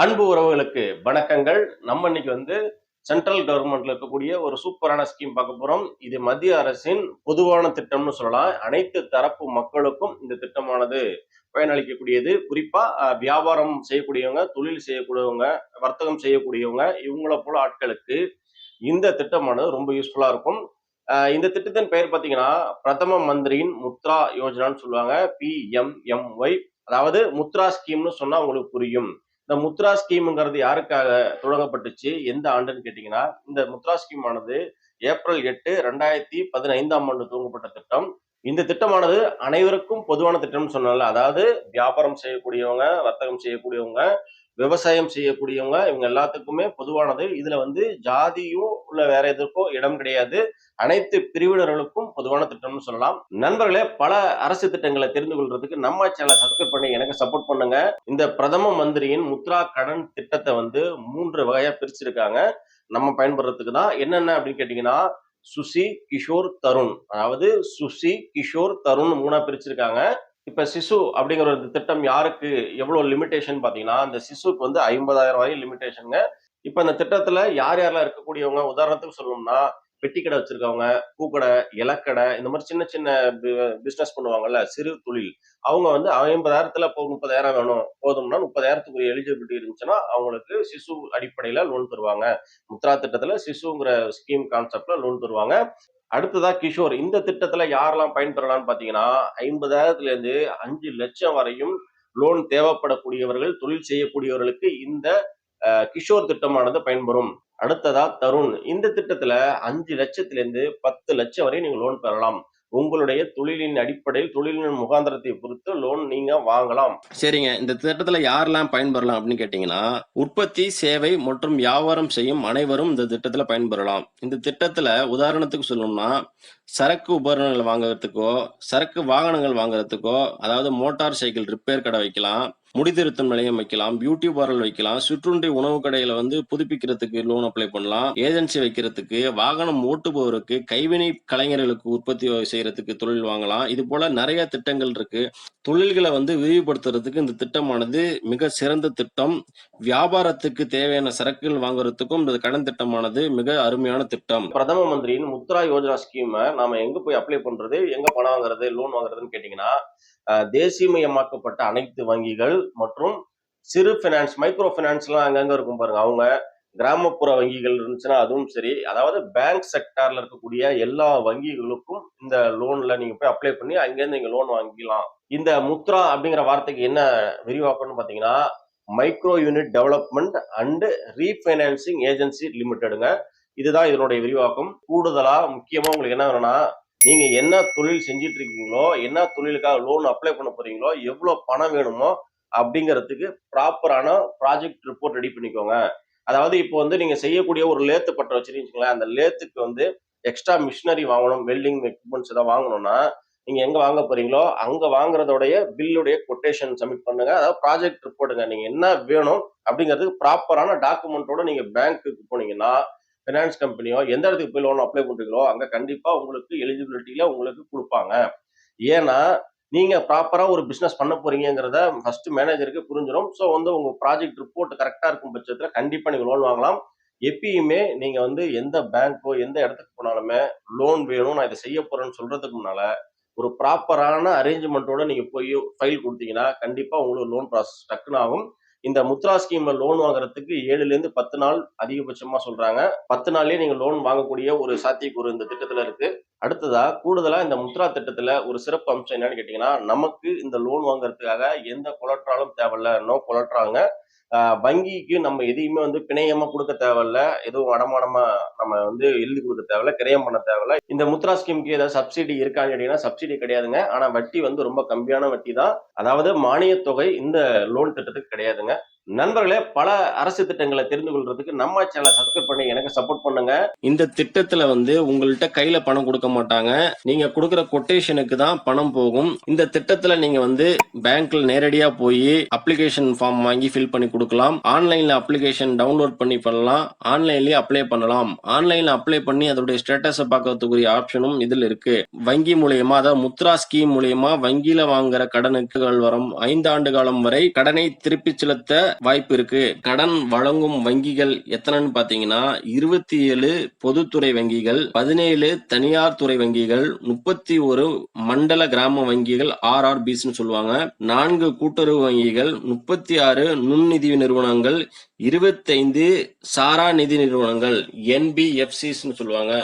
அன்பு உறவுகளுக்கு வணக்கங்கள். நம்ம இன்னைக்கு வந்து சென்ட்ரல் கவர்மெண்ட்ல இருக்கக்கூடிய ஒரு சூப்பரான ஸ்கீம் பார்க்க போறோம். இது மத்திய அரசின் பொதுவான திட்டம்னு சொல்லலாம். அனைத்து தரப்பு மக்களுக்கும் இந்த திட்டமானது பயனளிக்கக்கூடியது. குறிப்பா வியாபாரம் செய்யக்கூடியவங்க தொழில் செய்யக்கூடியவங்க வர்த்தகம் செய்யக்கூடியவங்க இவங்கள போல ஆட்களுக்கு இந்த திட்டமானது ரொம்ப யூஸ்ஃபுல்லா இருக்கும். இந்த திட்டத்தின் பெயர் பார்த்தீங்கன்னா பிரதம மந்திரியின் முத்ரா யோஜனான்னு சொல்லுவாங்க. பிஎம்எம்ஒய் அதாவது முத்ரா ஸ்கீம்னு சொன்னா உங்களுக்கு புரியும். இந்த முத்ரா ஸ்கீம்ங்கிறது யாருக்காக தொடங்கப்பட்டுச்சு? எந்த ஆண்டுன்னு கேட்டீங்கன்னா இந்த முத்ரா ஸ்கீம் ஆனது ஏப்ரல் எட்டு ரெண்டாயிரத்தி பதினைந்தாம் ஆண்டு துவங்கப்பட்ட திட்டம். இந்த திட்டமானது அனைவருக்கும் பொதுவான திட்டம்னு சொன்னால அதாவது வியாபாரம் செய்யக்கூடியவங்க வர்த்தகம் செய்யக்கூடியவங்க விவசாயம் செய்யக்கூடியவங்க இவங்க எல்லாத்துக்குமே பொதுவானது. இதுல வந்து ஜாதியும் உள்ள வேற எதற்கோ இடம் கிடையாது. அனைத்து பிரிவினர்களுக்கும் பொதுவான திட்டம்னு சொல்லலாம். நண்பர்களே பல அரசு திட்டங்களை தெரிந்து கொள்றதுக்கு நம்ம சேனலை சப்ஸ்கிரைப் பண்ணி எனக்கு சப்போர்ட் பண்ணுங்க. இந்த பிரதம மந்திரியின் முத்ரா கடன் திட்டத்தை வந்து மூன்று வகையா பிரிச்சிருக்காங்க. நம்ம பயன்படுறதுக்கு தான் என்னென்ன அப்படின்னு கேட்டீங்கன்னா சுசி கிஷோர் தருண். அதாவது சுசி கிஷோர் தருண் மூணா பிரிச்சிருக்காங்க. இப்போ சிசு அப்படிங்கிற ஒரு திட்டம் யாருக்கு எவ்வளோ லிமிட்டேஷன் பார்த்தீங்கன்னா அந்த சிசுக்கு வந்து ஐம்பதாயிரம் வரை லிமிட்டேஷனுங்க இப்போ அந்த திட்டத்தில் யார் யாரெல்லாம் இருக்கக்கூடியவங்க உதாரணத்துக்கு சொல்லணும்னா பெட்டி கடை வச்சிருக்கவங்க பூக்கடை இலக்கடை இந்த மாதிரி சின்ன சின்ன பிஸ்னஸ் பண்ணுவாங்கல்ல சிறு தொழில். அவங்க வந்து ஐம்பதாயிரத்துல இப்போ முப்பதாயிரம் வேணும். போதும்னா முப்பதாயிரத்துக்கு எலிஜிபிலிட்டி இருந்துச்சுன்னா அவங்களுக்கு சிசு அடிப்படையில லோன் தருவாங்க. முத்ரா திட்டத்துல சிசுங்கிற ஸ்கீம் கான்செப்ட்ல லோன் தருவாங்க. அடுத்ததா கிஷோர். இந்த திட்டத்துல யாரெல்லாம் பயன்பெறலாம்னு பாத்தீங்கன்னா ஐம்பதாயிரத்துல இருந்து அஞ்சு லட்சம் வரையும் லோன் தேவைப்படக்கூடியவர்கள் தொழில் செய்யக்கூடியவர்களுக்கு இந்த கிஷோர் திட்டமானது பயன்பெறும். அடுத்ததா தருண். இந்த திட்டத்துல அஞ்சு லட்சத்திலிருந்து பத்து லட்சம் வரை நீங்க லோன் பெறலாம். உங்களுடைய தொழிலின் அடிப்படையில் தொழிலின் முகாந்திரத்தை பொறுத்து லோன் நீங்க வாங்கலாம். சரிங்க. இந்த திட்டத்துல யாரெல்லாம் பயன்பெறலாம் அப்படின்னு கேட்டீங்கன்னா உற்பத்தி சேவை மற்றும் வியாபாரம் செய்யும் அனைவரும் இந்த திட்டத்துல பயன்பெறலாம். இந்த திட்டத்துல உதாரணத்துக்கு சொல்லணும்னா சரக்கு உபகரணங்கள் வாங்குறதுக்கோ சரக்கு வாகனங்கள் வாங்குறதுக்கோ அதாவது மோட்டார் சைக்கிள் ரிப்பேர் கடை வைக்கலாம். முடிதிருத்தம் நிலையம் வைக்கலாம் பியூட்டி பார்லர் வைக்கலாம் சிற்றுண்டி உணவு கடையில வந்து புதுப்பிக்கிறதுக்கு லோன் அப்ளை பண்ணலாம் ஏஜென்சி வைக்கிறதுக்கு வாகனம் ஓட்டுபவருக்கு கைவினை கலைஞர்களுக்கு உற்பத்தி செய்யறதுக்கு தொழில் வாங்கலாம். இது போல நிறைய திட்டங்கள் இருக்கு. தொழில்களை வந்து விரிவுபடுத்துறதுக்கு இந்த திட்டமானது மிக சிறந்த திட்டம். வியாபாரத்துக்கு தேவையான சரக்குகள் வாங்குறதுக்கும் இந்த கடன் திட்டமானது மிக அருமையான திட்டம். பிரதம மந்திரியின் முத்ரா யோஜனா ஸ்கீமை நாம எங்க போய் அப்ளை பண்றது எங்க பணம் வாங்குறது லோன் வாங்குறதுன்னு கேட்டீங்கன்னா தேசியமயமாக்கப்பட்ட அனைத்து வங்கிகள் மற்றும் சிறு ஃபினான்ஸ் மைக்ரோ ஃபினான்ஸ்லாம் அங்கங்கே இருக்கும் பாருங்க. அவங்க கிராமப்புற வங்கிகள் இருந்துச்சுன்னா அதுவும் சரி. அதாவது பேங்க் செக்டார்ல இருக்கக்கூடிய எல்லா வங்கிகளுக்கும் இந்த லோன்ல நீங்க போய் அப்ளை பண்ணி அங்கேருந்து நீங்க லோன் வாங்கிக்கலாம். இந்த முத்ரா அப்படிங்கிற வார்த்தைக்கு என்ன விரிவாக்கம்னு பாத்தீங்கன்னா micro unit development and refinancing agency லிமிடெடுங்க இதுதான் இதனுடைய விரிவாக்கம். கூடுதலா முக்கியமா உங்களுக்கு என்ன வேணும்னா நீங்க என்ன தொழில் செஞ்சுட்டு இருக்கீங்களோ என்ன தொழிலுக்காக லோன் அப்ளை பண்ண போறீங்களோ எவ்வளவு பணம் வேணுமோ அப்படிங்கிறதுக்கு ப்ராப்பரான ப்ராஜெக்ட் ரிப்போர்ட் ரெடி பண்ணிக்கோங்க. அதாவது இப்போ வந்து நீங்க செய்யக்கூடிய ஒரு லேத்து பட்டம் வச்சிருக்கீங்களா அந்த லேத்துக்கு வந்து எக்ஸ்ட்ரா மிஷினரி வாங்கணும் வெல்டிங் எக்யூப்மெண்ட்ஸ் ஏதாவது வாங்கணும்னா நீங்க எங்க வாங்க போறீங்களோ அங்க வாங்குறதோடைய பில்லுடைய கொட்டேஷன் சப்மிட் பண்ணுங்க. அதாவது ப்ராஜெக்ட் ரிப்போர்ட்டுங்க நீங்க என்ன வேணும் அப்படிங்கிறதுக்கு ப்ராப்பரான டாக்குமெண்ட்டோட நீங்க பேங்க்குக்கு போனீங்கன்னா ஃபினான்ஸ் கம்பெனியோ எந்த இடத்துக்கு போய் லோன் அப்ளை பண்றீங்களோ அங்க கண்டிப்பா உங்களுக்கு எலிஜிபிலிட்டியில உங்களுக்கு கொடுப்பாங்க. ஏன்னா நீங்க ப்ராப்பரா ஒரு பிசினஸ் பண்ண போறீங்கிறத ஃபர்ஸ்ட் மேனேஜருக்கு புரிஞ்சிடும் ஸோ வந்து உங்க ப்ராஜெக்ட் ரிப்போர்ட் கரெக்டா இருக்கும் பட்சத்துல கண்டிப்பா நீங்க லோன் வாங்கலாம். எப்பயுமே நீங்க வந்து எந்த பேங்க்கோ எந்த இடத்துக்கு போனாலுமே லோன் வேணும் நான் இதை செய்ய போறேன்னு சொல்றதுக்கு முன்னால ஒரு ப்ராப்பரான அரேஞ்ச்மெண்ட்டோட நீங்க போய் ஃபைல் கொடுத்தீங்கன்னா கண்டிப்பா உங்களுக்கு லோன் ப்ராசஸ் டக்குன்னு ஆகும். இந்த முத்ரா ஸ்கீம்ல லோன் வாங்குறதுக்கு ஏழுல இருந்து பத்து நாள் அதிகபட்சமா சொல்றாங்க. பத்து நாள்லயே நீங்க லோன் வாங்கக்கூடிய ஒரு சாத்தியக்கூறு இந்த திட்டத்துல இருக்கு. அடுத்ததா கூடுதலா இந்த முத்ரா திட்டத்துல ஒரு சிறப்பு அம்சம் என்னன்னு கேட்டீங்கன்னா நமக்கு இந்த லோன் வாங்குறதுக்காக எந்த கொலட்ராலும் தேவையில்ல. நோ கொலட்ராங்க வங்கிக்கு நம்ம எதையுமே வந்து பிணையமா கொடுக்க தேவையில்ல. எதுவும் அடமானமா நம்ம வந்து எழுதி கொடுக்க தேவையில்ல கிரயம் பண்ண தேவையில்ல. இந்த முத்ரா ஸ்கீமுக்கு ஏதாவது சப்சிடி இருக்கான்னு கேட்டீங்கன்னா சப்சிடி கிடையாதுங்க. ஆனா வட்டி வந்து ரொம்ப கம்மியான வட்டி தான் அதாவது மானியத் தொகை இந்த லோன் திட்டத்துக்கு கிடையாதுங்க. நண்பர்களே பல அரசு திட்டங்களை தெரிந்து கொள்றதுக்கு நம்ம சேனலை சப்ஸ்கிரைப் பண்ணி எனக்கு சப்போர்ட் பண்ணுங்க. இந்த திட்டத்துல வந்து உங்கள்கிட்ட கையில பணம் கொடுக்க மாட்டாங்க. நீங்க கொடுக்குற கொட்டேஷனுக்கு தான் பணம் போகும். இந்த திட்டத்துல நீங்க வந்து பேங்க்ல நேரடியா போய் அப்ளிகேஷன் ஃபார்ம் வாங்கி ஃபில் பண்ணி கொடுக்கலாம். ஆன்லைன்ல அப்ளிகேஷன் டவுன்லோட் பண்ணி பண்ணலாம். ஆன்லைன்லயே அப்ளை பண்ணலாம். ஆன்லைன்ல அப்ளை பண்ணி அதோடைய ஸ்டேட்டஸை பார்க்கறதுக்குரிய ஆப்ஷனும் இதுல இருக்கு. வங்கி மூலியமா அதாவது முத்ரா ஸ்கீம் மூலியமா வங்கியில வாங்குற கடனுக்கு வரும். ஐந்து ஆண்டு காலம் வரை கடனை திருப்பி செலுத்த வாய்ப்பு இருக்கு. கடன் வழங்கும் வங்கிகள் எத்தனைன்னு பாத்தீங்கன்னா இருபத்தி ஏழு பொதுத்துறை வங்கிகள் பதினேழு தனியார் துறை வங்கிகள் முப்பத்தி ஒரு மண்டல கிராம வங்கிகள் ஆர்ஆர்பிஸ்னு சொல்லுவாங்க. நான்கு கூட்டுறவு வங்கிகள் முப்பத்தி ஆறு நுண்நிதி நிறுவனங்கள் இருபத்தைந்து சாரா நிதி நிறுவனங்கள் என்பிஎஃப்சிஸ்னு சொல்லுவாங்க.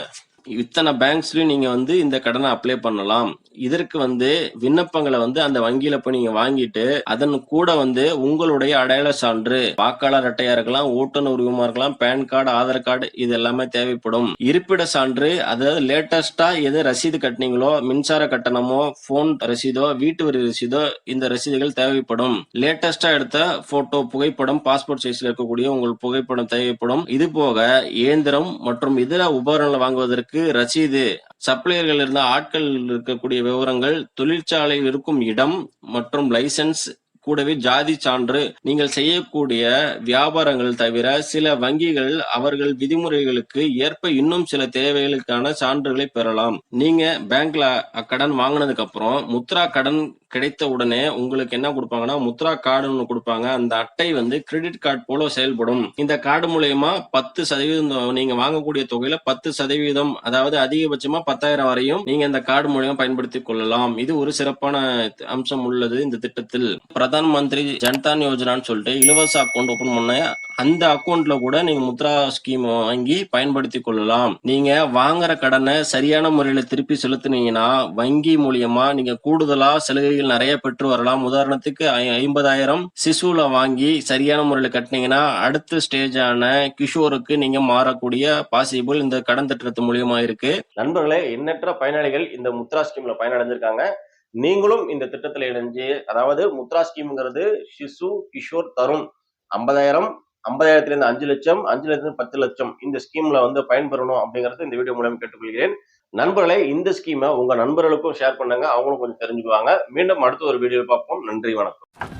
இத்தனை பேங்க்ஸ்லயும் நீங்க வந்து இந்த கடனை அப்ளை பண்ணலாம். இதற்கு வந்து விண்ணப்பங்களை வந்து அந்த வங்கியில போய் நீங்க வாங்கிட்டு அதன் கூட வந்து உங்களுடைய அடையாள சான்று வாக்காளர் அட்டையா இருக்கலாம் ஓட்டுநர் உரிமமா இருக்கலாம் பேன் கார்டு ஆதார் கார்டு இது எல்லாமே தேவைப்படும். இருப்பிட சான்று அதாவது லேட்டஸ்டா எது ரசீது கட்டினீங்களோ மின்சார கட்டணமோ போன் ரசீதோ வீட்டு வரி ரசீதோ இந்த ரசீதுகள் தேவைப்படும். லேட்டஸ்டா எடுத்த போட்டோ புகைப்படம் பாஸ்போர்ட் சைஸ்ல இருக்கக்கூடிய உங்கள் புகைப்படம் தேவைப்படும். இது போக இயந்திரம் மற்றும் இதர உபகரணங்களை வாங்குவதற்கு ரசீது. சப்ளையர்கள் இருந்த ஆட்கள் இருக்கக்கூடிய விவரங்கள் தொழிற்சாலையில் இருக்கும் இடம் மற்றும் லைசென்ஸ் கூடவே ஜாதி சான்று. நீங்கள் செய்யக்கூடிய வியாபாரங்கள் தவிர சில வங்கிகள் அவர்கள் விதிமுறைகளுக்கு ஏற்ப இன்னும் சில தேவைகளுக்கான சான்றுகளை பெறலாம். நீங்க பேங்க்ல கடன் வாங்கினதுக்கு அப்புறம் முத்ரா கடன் கிடைத்த உடனே உங்களுக்கு என்ன கொடுப்பாங்கன்னா முத்ரா கார்டு ஒன்று கொடுப்பாங்க. அந்த அட்டை வந்து கிரெடிட் கார்டு போல செயல்படும். இந்த கார்டு மூலயமா பத்து சதவீதம் நீங்க வாங்கக்கூடிய தொகையில பத்து சதவீதம் அதாவது அதிகபட்சமா பத்தாயிரம் வரையும் நீங்க இந்த கார்டு மூலயமா பயன்படுத்திக் கொள்ளலாம். இது ஒரு சிறப்பான அம்சம் உள்ளது இந்த திட்டத்தில். பிரதான் மந்திரி ஜன்தான் யோஜனான்னு சொல்லிட்டு இலவச அக்கௌண்ட் ஓபன் பண்ண அந்த அக்கௌண்ட்ல கூட நீங்க முத்ரா ஸ்கீம் வாங்கி பயன்படுத்திக் கொள்ளலாம். நீங்க வாங்குற கடனை சரியான முறையில திருப்பி செலுத்துனீங்கன்னா வங்கி மூலியமா நீங்க கூடுதலா சலுகைகள் நிறைய பெற்று வரலாம். உதாரணத்துக்கு ஐம்பதாயிரம் சிசுல வாங்கி சரியான முறையில கட்டினீங்கன்னா அடுத்த ஸ்டேஜான கிஷோருக்கு நீங்க மாறக்கூடிய பாசிபிள் இந்த கடன் திட்டத்து மூலியமா இருக்கு. நண்பர்களே எண்ணற்ற பயனாளிகள் இந்த முத்ரா ஸ்கீம்ல பயனடைஞ்சிருக்காங்க. நீங்களும் இந்த திட்டத்தில் இணைஞ்சு அதாவது முத்ரா ஸ்கீம்ங்கிறது சிசு கிஷோர் தருண் ஐம்பதாயிரம் ஐம்பதாயிரத்துல இருந்து அஞ்சு லட்சம் அஞ்சு லட்சம் பத்து லட்சம் இந்த ஸ்கீம்ல வந்து பயன்பெறணும் அப்படிங்கறது இந்த வீடியோ மூலம் கேட்டுக்கொள்கிறேன். நண்பர்களே இந்த ஸ்கீமை உங்க நண்பர்களுக்கும் ஷேர் பண்ணுங்க. அவங்களும் கொஞ்சம் தெரிஞ்சுக்குவாங்க. மீண்டும் அடுத்த ஒரு வீடியோ பார்ப்போம். நன்றி வணக்கம்.